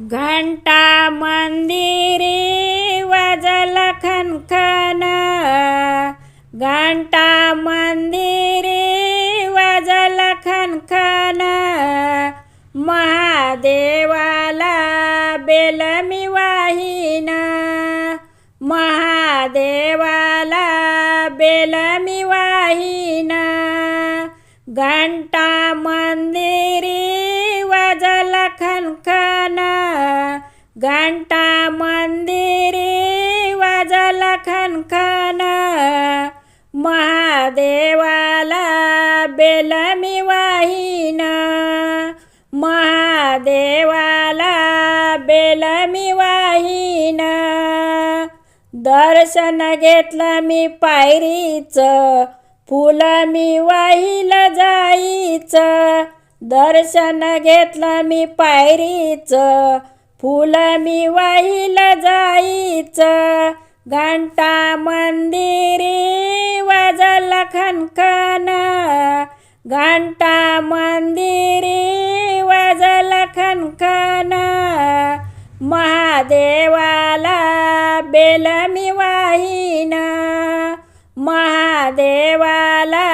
घंटा मंदिरी वाजल खनखन. घंटा मंदिरी वाजल खनखन. महादेवाला बेल मी वाहीन. महादेवाला बेल मी वाहीन. घंटा मंदिरी वाजल खनखन. घंटा मंदिरी वाजला खनखन. महादेवाला बेल मी वाहीन. महादेवाला बेल मी वाहीन. दर्शन घेतलं मी पायरीचं. फुलं मी वाहिलं जाईचं. दर्शन घेतलं मी पायरीचं. फुलं मी वाहिलं जाईचं घंटा मंदिरी वाजल खनखन. घंटा मंदिरी वाजल खनखन. महादेवाला बेल मी वाहीन महादेवाला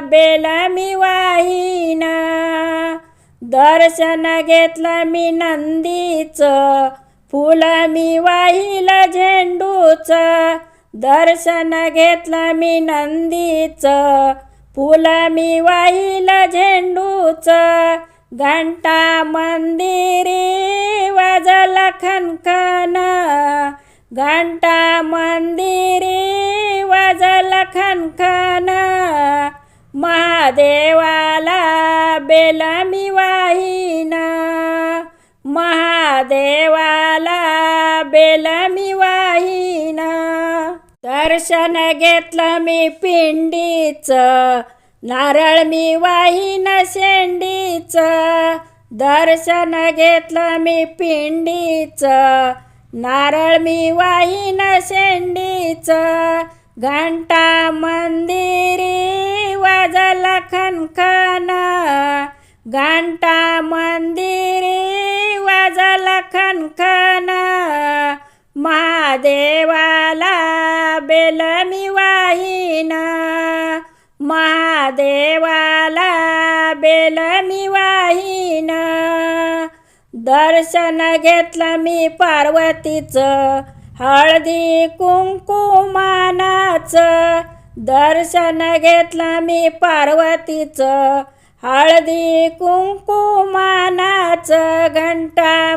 बेल मी वाहीन दर्शन घेतलं मी नंदीचं फुलं मी वाहिलं झेंडूचं. दर्शन घेतलं मी नंदीचं फुलं मी वाहिलं झेंडूचं. घंटा मंदिरी वाजल खनखन. घंटा मंदिरी वाजलं खनखन. महादेवा बेल मी वाहिना. महादेवाला बेल मी वाहिना. दर्शन घेतलं मी पिंडीचं. नारळ मी वाहिन शेंडीचं. दर्शन घेतलं मी पिंडीचं. नारळ मी वाहिना शेंडीचं. घंटा मंदिरी वाजल खनखना. घंटा मंदिरी वाजल खनखन. महादेवाला बेल मी वाहीन. महादेवाला बेल मी वाहीन. दर्शन घेतलं मी पार्वतीचं. हळदी कुंकुमानाचं. दर्शन घेतलं मी पार्वतीचं. हळदी कुंकुमानाचं घंटा